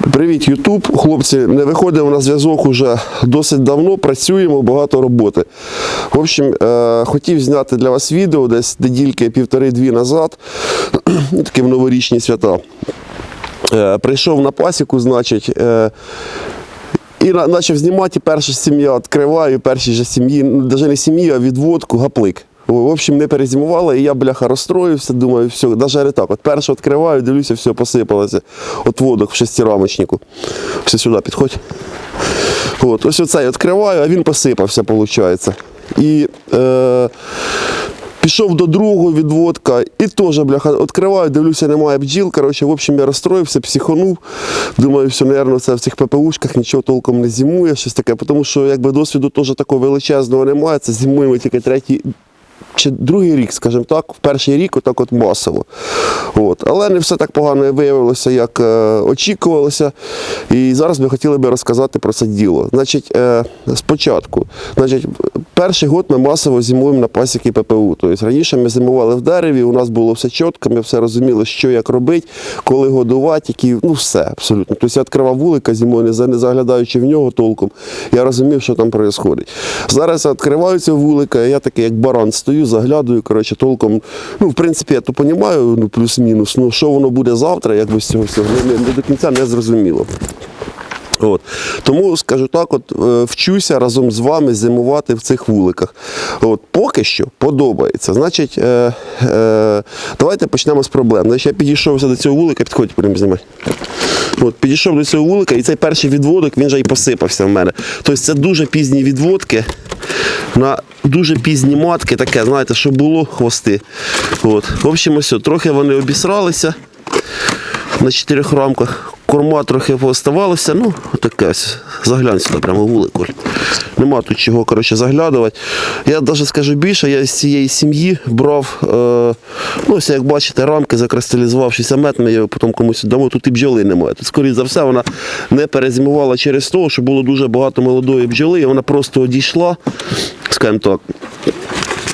Привіт, Ютуб. Хлопці, не виходимо на зв'язок уже досить давно, працюємо, багато роботи. В общем, е, хотів зняти для вас відео десь недільки півтори-дві назад, такі в новорічні свята. Е, прийшов на пасіку, значить. Е, і почав знімати, перша сім'я відкриваю, першій же сім'ї, навіть не сім'ї, а відводку, гаплик. В общем, не перезимувала, і я, бляха, розстроївся, думаю, все, навіть так. От перше відкриваю, дивлюся, все посипалося. От водок в шестирамочнику. Все сюди підходь. От, ось оцей відкриваю, а він посипався, виходить. І е, пішов до другого відводка і теж, бляха, відкриваю, дивлюся, немає бджіл. Коротше, в общем, я розстроївся, психанув. Думаю, все, напевно, це в цих ППУшках нічого толком не зимує, щось таке, тому що якби досвіду теж такого величезного немає. Це зимуємо тільки третій. Чи другий рік, скажімо так, в перший рік отак от масово. От. Але не все так погано виявилося, як е, очікувалося. І зараз ми хотіли би розказати про це діло. Значить, е, спочатку, значить, перший год ми масово зимуємо на пасіки ППУ. Тобто раніше ми зимували в дереві, у нас було все чітко, ми все розуміли, що як робити, коли годувати, які, ну все абсолютно. Тобто я відкривав вулика зимою, не заглядаючи в нього толком, я розумів, що там відбувається. Зараз я відкриваю цього вулика, я такий, як баран, стою, заглядаю, коротше, толком. Ну, в принципі, я то розумію, ну, плюс-мінус. Ну, що воно буде завтра, якби з цього всього, не, не, не до кінця не зрозуміло. От. Тому скажу так, от е, вчуся разом з вами зимувати в цих вуликах. От, поки що подобається. Значить, е, е, давайте почнемо з проблем. Значить, я підійшовся до цього вулика, підходьте, будемо знімати. От, підійшов до цього вулика, і цей перший відводок він вже і посипався в мене. Тобто це дуже пізні відводки на дуже пізні матки, таке, знаєте, що було хвости. От. В общем, ось, трохи вони обісралися на чотирьох рамках. Корма трохи пооставалося, ну, таке ось. Заглянь сюди, прямо вулик. Оль. Нема тут чого коротше, заглядувати. Я навіть скажу більше, я з цієї сім'ї брав, е, ну, ось як бачите, рамки закристалізував 60 метрів, я потім комусь дамо, тут і бджоли немає. Тут, скоріше за все, вона не перезимувала через те, що було дуже багато молодої бджоли, і вона просто одійшла, скажімо так,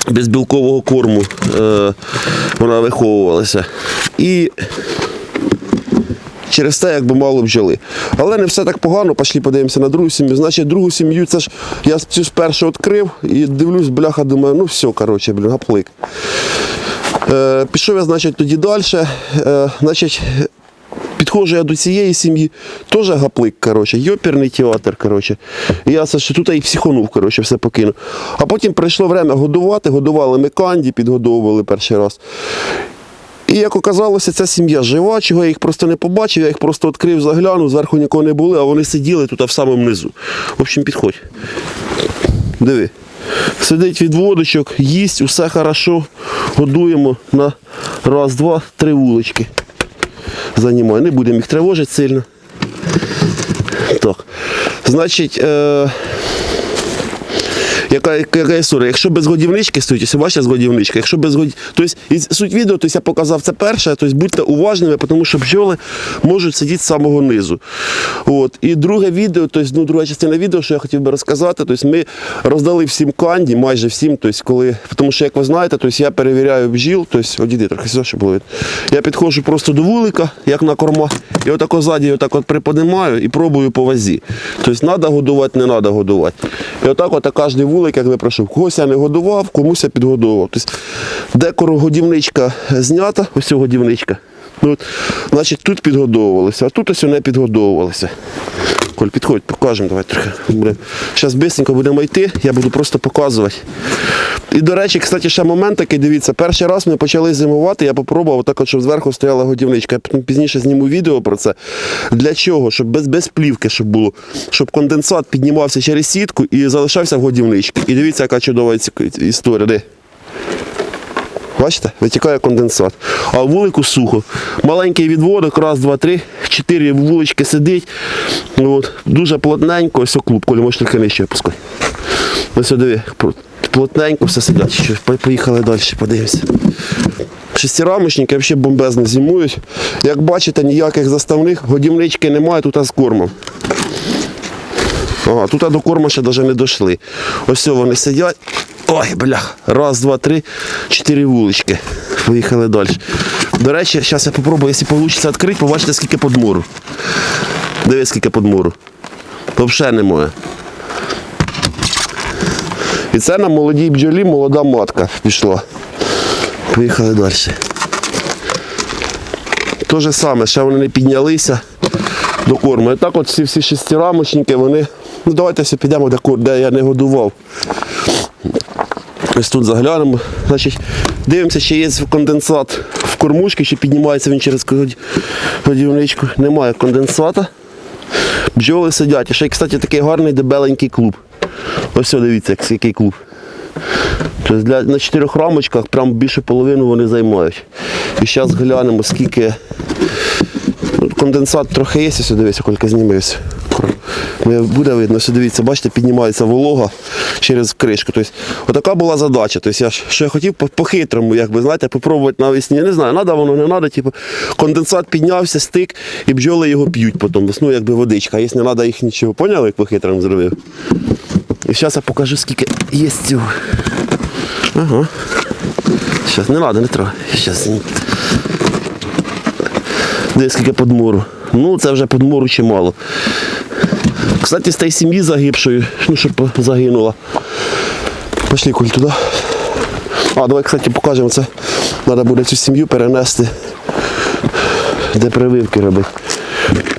без білкового корму е, вона виховувалася. І через те, якби мало бджоли. Але не все так погано, пішли подивимося на другу сім'ю. Значить, другу сім'ю, це ж я цю спершу відкрив і дивлюсь, бляха, думаю, ну все, коротше, блін, гаплик. Е, пішов я, значить, тоді далі. Е, значить, Підходжу я до цієї сім'ї, теж гаплик, коротше, йоперний театр. Коротше. Я ще тут і психонув, коротше, все покинув. А потім прийшло время годувати, годували ми канді, підгодовували перший раз. І як оказалося, ця сім'я жива, чого я їх просто не побачив, я їх просто відкрив, заглянув, зверху нікого не були, а вони сиділи тут в самому низу. В общем, підходь. Диви. Сидить відводочок, їсть, усе хорошо. Годуємо на раз, два, три вулички. Займаю. Не будемо їх тривожити сильно. Так. Значить, е, яка, яка історія? Якщо без годівнички стоїть, ось бачите з годівнички, якщо без годів... Тобто, і суть відео, тобто я показав це перше, тобто будьте уважними, тому що бджоли можуть сидіти з самого низу. От. І друге відео, тобто, ну, друга частина відео, що я хотів би розказати, тобто ми роздали всім канді, майже всім, тобто, коли, тому що, як ви знаєте, тобто, я перевіряю бджіл, тобто, одійди трохи сюди, щоб було. Я підходжу просто до вулика, як на корма, і отако ззаді отак от приподнимаю і пробую по вазі. Тобто, треба годувати, не треба годувати. І отак от кожен вулик, як ви пройшов. Когось я не годував, комусь я підгодовував. Тобто, декоро годівничка знята, ось годівничка. Ну, от, значить, тут підгодовувалися, а тут ось не підгодовувалися. Коль, підходь, покажемо, давай трохи. Зараз швидко будемо йти, я буду просто показувати. І, до речі, кстати, ще момент такий, дивіться, перший раз ми почали зимувати, я попробував так, от, щоб зверху стояла годівничка. Я пізніше зніму відео про це. Для чого? Щоб без, без плівки щоб було, щоб конденсат піднімався через сітку і залишався в годівничці. І дивіться, яка чудова історія. Бачите, витікає конденсат. А вулику сухо. Маленький відводок, раз, два, три, чотири вулички сидить. От. Дуже плотненько, ось клуб, коли можеш тільки нижче опускай. Ось диви, плотненько все сидять. Що, Поїхали далі, подивимося. Шестирамочники взагалі бомбезно зимують. Як бачите, ніяких заставних годівнички немає, тут з кормом. Ага, тут до корма ще навіть не дійшли. Ось вони сидять. Ой, блях. Раз, два, три, чотири вулички. Поїхали далі. До речі, зараз я спробую, якщо вийде відкрити, побачите, скільки подмору. Дивись, скільки подмуру. Взагалі немає. І це на молодій бджолі молода матка пішла. Поїхали далі. Те же саме, ще вони не піднялися до корму. І так от всі всі шестирамочники, вони. Ну давайте все підемо, де я не годував. Ось тут заглянемо. Значить, дивимося, чи є конденсат в кормушці, чи піднімається він через годі- годівничку. Немає конденсата. Бджоли сидять. І ще, кстати, такий гарний дебеленький клуб. Ось дивіться, який клуб. Тобто для, на чотирьох рамочках прям більше половину вони займають. І зараз глянемо, скільки. Конденсат трохи є, ось дивіться, кілька знімився. Буде видно, ось дивіться, бачите, піднімається волога через кришку. Тобто, отака була задача. Тобто, я, ж- що я хотів по- по-хитрому, якби, знаєте, попробувати навесні. Не знаю, треба воно, не треба. Типу, конденсат піднявся, стик, і бджоли його п'ють потім. Ну, якби водичка. А якщо не треба їх нічого, поняли, як по-хитрому зробив? І зараз я покажу, скільки є цього. Ага. Зараз не треба, не треба. Зараз. Де скільки подмуру. Ну, це вже подмуру чимало. Кстати, з тієї сім'ї загибшої, ну, щоб загинула. Пішли куль туди. А, давай, кстати, покажемо це. Треба буде цю сім'ю перенести, де прививки робити.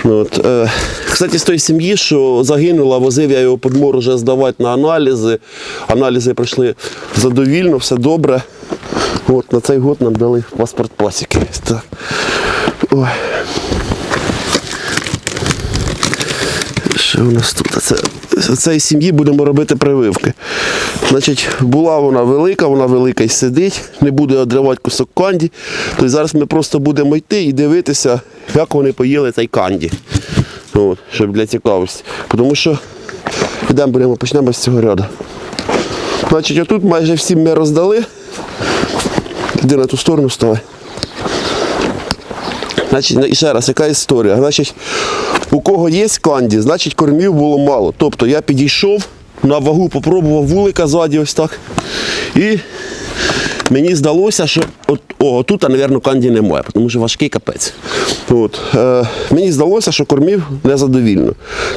Ну, от, е, кстати, з тої сім'ї, що загинула, возив я його подмор вже здавати на аналізи. Аналізи пройшли задовільно, все добре. От, на цей год нам дали паспорт пасіки. Ой. У нас тут? Це, з сім'ї будемо робити прививки. Значить, була вона велика, вона велика і сидить, не буде одривати кусок канді. Тобто зараз ми просто будемо йти і дивитися, як вони поїли цей канді. От, щоб для цікавості. Тому що йдемо, будемо почнемо з цього ряду. Значить, отут майже всім ми роздали. Іди на ту сторону ставай. Значить, ще раз, яка історія? Значить, у кого є канді, значить кормів було мало. Тобто я підійшов, на вагу попробував вулика ззаді ось так. І мені здалося, що от, о, тут, мабуть, канді немає, тому що важкий капець. От, е, мені здалося, що кормів незадовільно.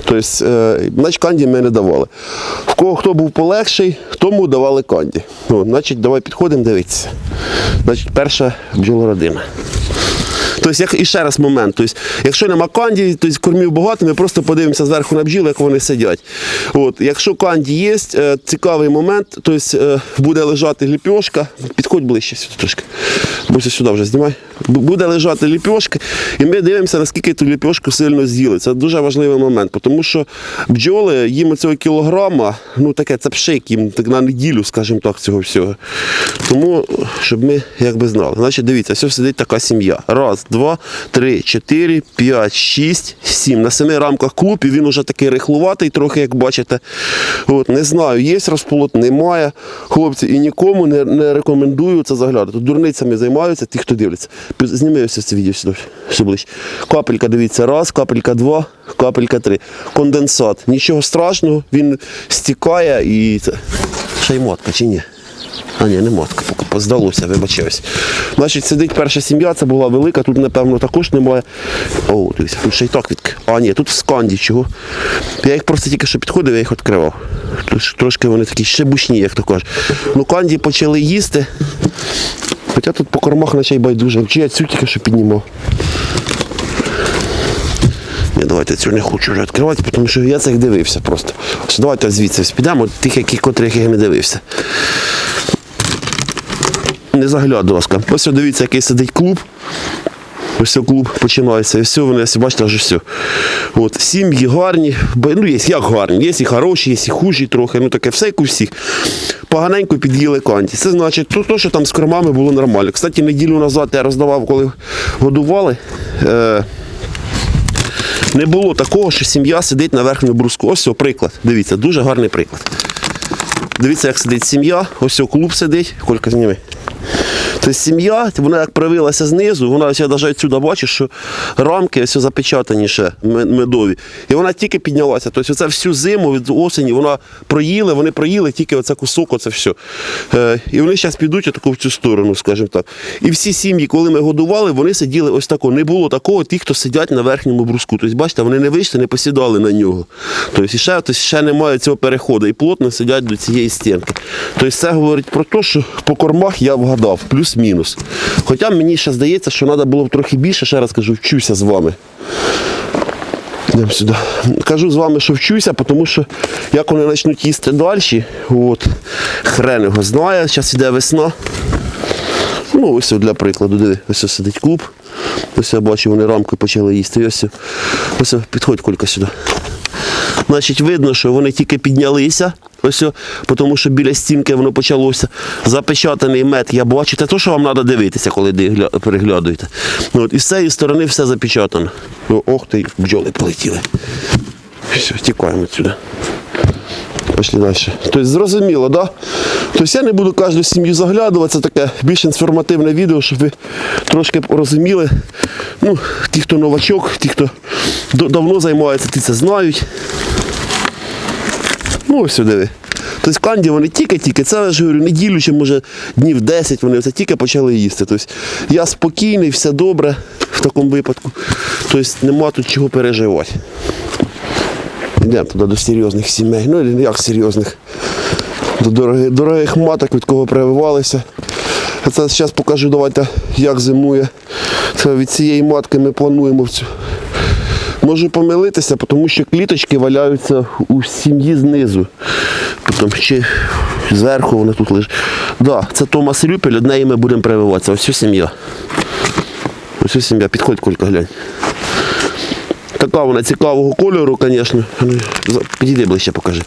Тобто, е, значить, канді ми не давали. В кого хто був полегший, тому давали канді. От, значить, давай підходимо, дивитися. Значить, перша бджолородина. Тобто, як і ще раз момент. Тобто, якщо нема канді, то кормів багато, ми просто подивимося зверху на бджіл, як вони сидять. От, якщо канді є, е, цікавий момент, тобто е, буде лежати ліпьошка, підходь ближче сюди трошки. Більше сюди вже знімай. Буде лежати ліпьошка, і ми дивимося, наскільки ту ліпьошку сильно з'їли. Це дуже важливий момент, тому що бджоли їм цього кілограма, ну таке це пшик їм так на неділю, скажімо так, цього всього. Тому, щоб ми якби знали. Значить, дивіться, все сидить така сім'я. Раз, два, три, чотири, п'ять, шість, сім. На семи рамках клуб, і він уже такий рихлуватий, трохи, як бачите. От, не знаю, є розполот, немає. Хлопці, і нікому не, не рекомендую це заглядати. Дурницями займаються, ті, хто дивляться. Зніми це відео сюди, ближче. Капелька, дивіться, раз, капелька два, капелька три. Конденсат. Нічого страшного, він стікає і це. Ще й мотка, чи ні? А ні, не мотка, поки здалося, вибачаюсь. Значить, сидить перша сім'я, це була велика, тут, напевно, також немає. О, дивіться, тут ще й так відкрив. А, ні, тут в сканді чого. Я їх просто тільки що підходив, я їх відкривав. Трошки вони такі ще бучні, як то кажуть. Ну, канді почали їсти. Хоча тут по кормах наче й байдуже. Чи я цю тільки що піднімав. Ні, давайте цю не хочу вже відкривати, тому що я цих дивився просто. Давайте звідси підемо, тих, яких котрих я не дивився. Не загляд доска. Ось дивіться, який сидить клуб. Ось клуб починається. І все, вони, ось, бачите, вже все. От, сім'ї гарні, ну є як гарні, є і хороші, є і хужі трохи, ну таке все як у всіх. Поганенько під'їли канті. Це значить, то, то, що там з кормами було нормально. Кстати, неділю назад я роздавав, коли годували. Е- не було такого, що сім'я сидить на верхньому бруску. Ось приклад. Дивіться, дуже гарний приклад. Дивіться, як сидить сім'я, ось клуб сидить, колька зніми. Тобто сім'я, вона як привилася знизу, вона ось я навіть відсюди бачу, що рамки ось запечатані ще медові. І вона тільки піднялася. Тобто оце всю зиму від осені вона проїли, вони проїли тільки оце кусок, оце все. Е, і вони зараз підуть отаку в цю сторону, скажімо так. І всі сім'ї, коли ми годували, вони сиділи ось тако. Не було такого, ті, хто сидять на верхньому бруску. Тобто, бачите, вони не вийшли, не посідали на нього. Тобто, ще, тобто, ще немає цього переходу. І плотно сидять до цієї стінки. Тобто, це говорить про те, що по кормах я вгадав, плюс-мінус. Хоча мені ще здається, що треба було б трохи більше, ще раз кажу, вчуся з вами. Йдемо сюди. Кажу з вами, що вчуся, тому що як вони почнуть їсти далі, от, хрен його знає, зараз іде весна. Ну, ось для прикладу, диви, ось сидить клуб. Ось я бачу, вони рамки почали їсти. Ось, ось підходь колька сюди. Значить, видно, що вони тільки піднялися. Ось, тому що біля стінки воно почалося. Запечатаний мед, я бачу. Це те, що вам треба дивитися, коли переглядуєте. Ну, От, і з цієї сторони все запечатано. О, Ох ти, бджоли полетіли. Все, тікаємо відсюди. Пішли далі. Тобто зрозуміло, да? Тобто я не буду кожну сім'ю заглядувати, це таке більш інформативне відео, щоб ви трошки розуміли. Ну, ті, хто новачок, ті, хто давно займається, ті це знають. Ну, ось сюди. ви. Тобто в Канді вони тільки-тільки, це я ж говорю, неділю чи може днів 10 вони це тільки почали їсти. Тобто я спокійний, все добре в такому випадку. Тобто нема тут чого переживати. Йдемо туди до серйозних сімей. Ну, як серйозних. До дорогих, дорогих маток, від кого прививалися. Це зараз покажу, давайте, як зимує. Це від цієї матки ми плануємо в цю. Можу помилитися, тому що кліточки валяються у сім'ї знизу. Потім ще зверху вона тут лежить. Да, це Томас Рюпель, од неї ми будемо прививатися. Ось ця сім'я. Ось ця сім'я, підходь, Колька, глянь. Така вона цікавого кольору, звісно. Ну, Підійди ближче покажи.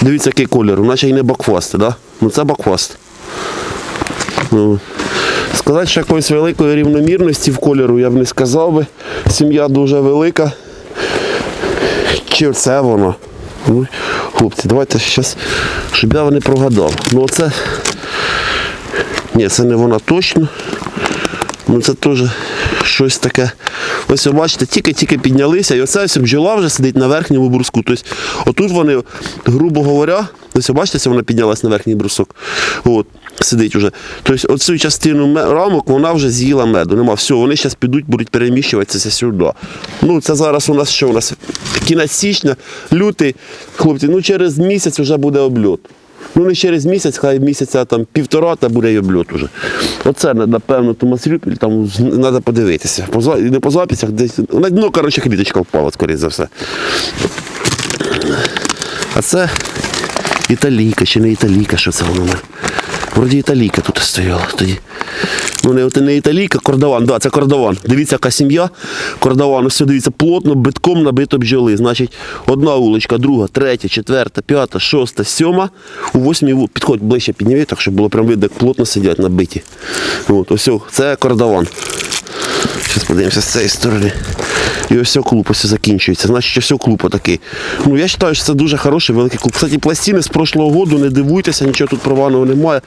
Дивіться, який кольор. Наче і не бакфаст, да? Ну це бакфаст. Ну, сказати, що якоїсь великої рівномірності в кольору я б не сказав би. Сім'я дуже велика. Чи це воно? Ну, хлопці, давайте зараз, щоб я не прогадав. Ну оце. Ні, це не вона точно. Ну це теж щось таке. Ось ви бачите, тільки-тільки піднялися, і оце ось бджола вже сидить на верхньому бруску. Тобто, отут вони, грубо говоря, ось ви бачите, вона піднялась на верхній брусок. От, сидить вже. Тобто оцю частину рамок вона вже з'їла меду. Нема. Все, вони зараз підуть, будуть переміщуватися сюди. Ну, це зараз у нас що? У нас кінець січня, лютий. Хлопці, ну через місяць вже буде обльот. Ну не через місяць, хай місяця там півтора, та буде й обльот уже. Оце, напевно, Томас Рюпель, там треба подивитися. По, не по записях десь. Ну, коротше, кліточка впала, скоріше за все. А це італійка, чи не італійка, що це воно? Вроді італійка тут стояла тоді. Ну, не, не італійка, кордован. Да, це кордован. Дивіться, яка сім'я. Кордован, ось дивіться, плотно, битком набито бджоли. Значить, одна вуличка, друга, третя, четверта, п'ята, шоста, сьома. У восьмій підходь ближче підніми, так щоб було прям видно, як плотно сидять набиті. От, ось, це кордован. Зараз подивимося з цієї сторони. І ось клуб ось закінчується. Значить, ось клуб отакий. Ну, я вважаю, що це дуже хороший великий клуб. Кстати, пластини з прошлого року, не дивуйтеся, нічого тут прованого немає.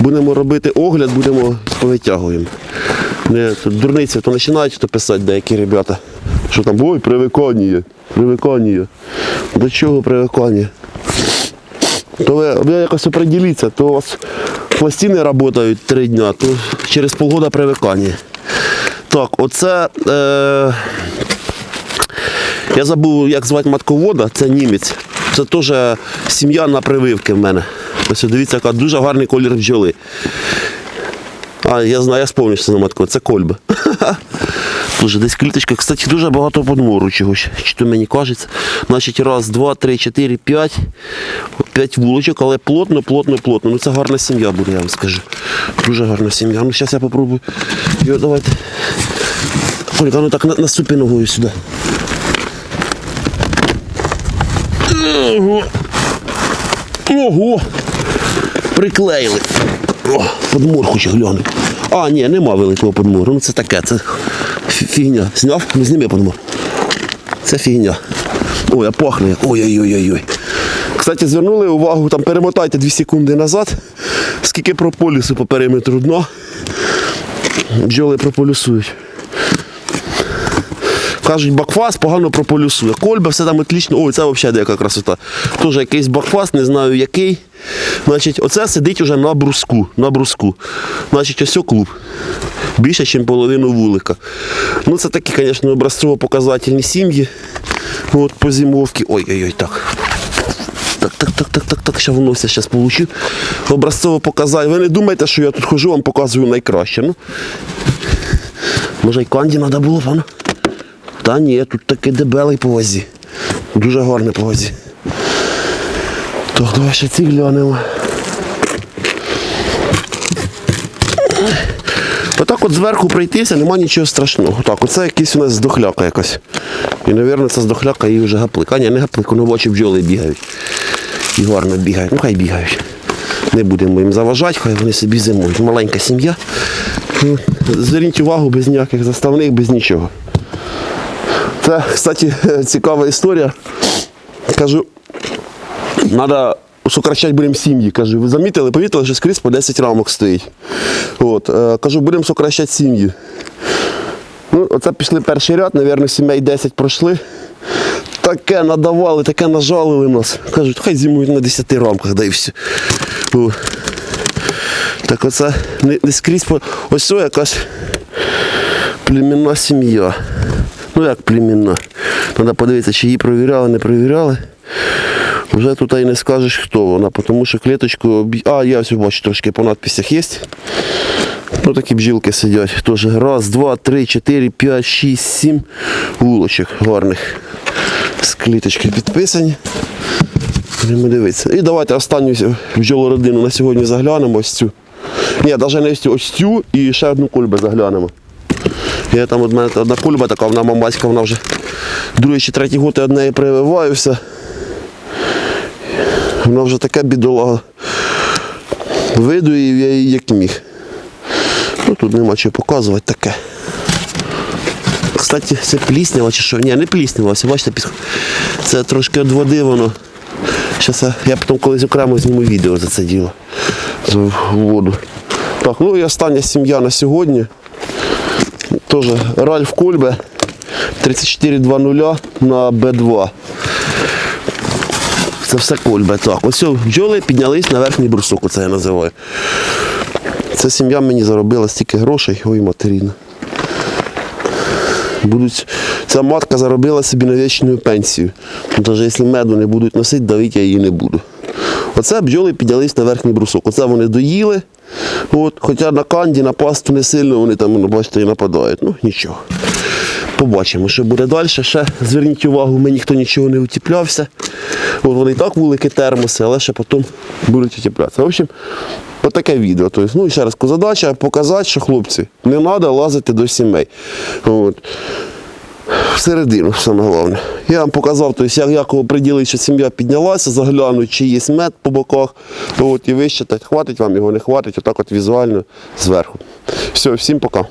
Будемо робити огляд, будемо повитягуємо. Не, дурниці, то починають то писати деякі ребята. Що там, ой, привикання, привикання. До чого привикання? То ви, ви якось оприділіться, то у вас пластини працюють три дні, то через полгода привикання. Так, оце. Е, я забув, як звати матковода, це німець. Це теж сім'я на прививки в мене. Ось дивіться, яка дуже гарний колір бджоли. А, я знаю, я сповню, що це не матковода, це кольба. Дуже десь кліточка. Кстати, дуже багато подмору чогось. Чи то мені кажеться. Значить, раз, два, три, чотири, п'ять. П'ять вулочок, але плотно, плотно, плотно. Ну це гарна сім'я буде, я вам скажу. Дуже гарна сім'я. Ну зараз я попробую. Йо, давайте. Ольга, ну так на- наступи ногою сюди. Ого. Ого. Приклеїли. О, подмор хочу глянути. А, ні, нема великого подмору. Ну це таке, це фігня. Зняв? Не зніми подмор. Це фігня. Ой, а пахне. Ой-ой-ой-ой. Кстати, звернули увагу, там перемотайте 2 секунди назад, скільки прополісу по периметру дна. Бджоли прополюсують. Кажуть, бакфас погано прополюсує. Кольба все там отлично. Ой, це взагалі деяка красота. Теж якийсь бакфас, не знаю який. Значить, оце сидить уже на бруску. На бруску. Значить, ось клуб. Більше, ніж половину вулика. Ну, це такі, звісно, образцово-показательні сім'ї. От по зимовці. Ой-ой-ой, так. Так, так, так, так, так, так, ще воно зараз получу. Образцово показати. Ви не думайте, що я тут хожу, вам показую найкраще. Ну, може й канді треба було, пане? Та ні, тут такий дебелий по вазі. Дуже гарний по вазі. Так, давай ще ці глянемо. Отак от зверху пройтися, нема нічого страшного. Так, оце якийсь у нас здохляка якась. І, мабуть, це здохляка і вже гаплик. А ні, не гаплик, воно бачу бджоли бігають. І гарно бігають. Ну хай бігають. Не будемо їм заважати, хай вони собі зимують. Маленька сім'я. Зверніть увагу без ніяких заставних, без нічого. Це, кстати, цікава історія. Кажу, треба сокращати будемо сім'ї. Кажу, ви замітили, помітили, що скрізь по 10 рамок стоїть. От, е, кажу, будемо сокращати сім'ї. Ну, оце пішли перший ряд, мабуть, сімей 10 пройшли. Таке надавали, таке нажалили нас. Кажуть, хай зимують на 10 рамках, да і все. О. Так оце не, не скрізь. Ось якась племінна сім'я. Ну як племінна? Треба подивитися, чи її провіряли, не провіряли. Вже тут і не скажеш, хто вона, тому що клеточку. А, я ось бачу, трошки по надписях є. Ну такі бджілки сидять. Теж раз, два, три, чотири, п'ять, шість, сім вулочок гарних. З кліточки підписані. Будемо дивитися. І давайте останню бджолу родину на сьогодні заглянемо ось цю. Ні, навіть не ось цю, ось цю і ще одну кульбу заглянемо. Я там от мене одна кульба така, вона мамаська, вона вже другий чи третій год я від неї прививаюся. Вона вже така бідолага. Видуїв я її як міг. Ну тут нема чого показувати таке. Кстати, це пліснява чи що? Ні, не пліснява, ось бачите, під... це трошки від води воно. Щас я, я потім колись окремо зніму відео за це діло. За воду. Так, ну і остання сім'я на сьогодні. Теж Ральф Кольбе 3420 на Б2. Це все кольбе. Так, ось бджоли піднялись на верхній брусок, оце я називаю. Ця сім'я мені заробила стільки грошей, ой матеріна. Будуть, ця матка заробила собі на вічну пенсію. Навіть якщо меду не будуть носити, давити я її не буду. Оце бджоли піднялись на верхній брусок. Оце вони доїли. От, хоча на канді, на пасту не сильно вони там, ну, бачите, і нападають. Ну, нічого. Побачимо, що буде далі. Ще зверніть увагу, ми ніхто нічого не утіплявся. От вони і так великі термоси, але ще потім будуть утіплятися. В общем, отаке відео. Тобто, ну ще раз, задача показати, що хлопці, не треба лазити до сімей. От. Всередину, саме головне. Я вам показав, тобто, як, як оприділити, що сім'я піднялася, заглянуть, чи є мед по боках, от, і вищитать, хватить вам його, не хватить, отак от візуально зверху. Все, всім пока.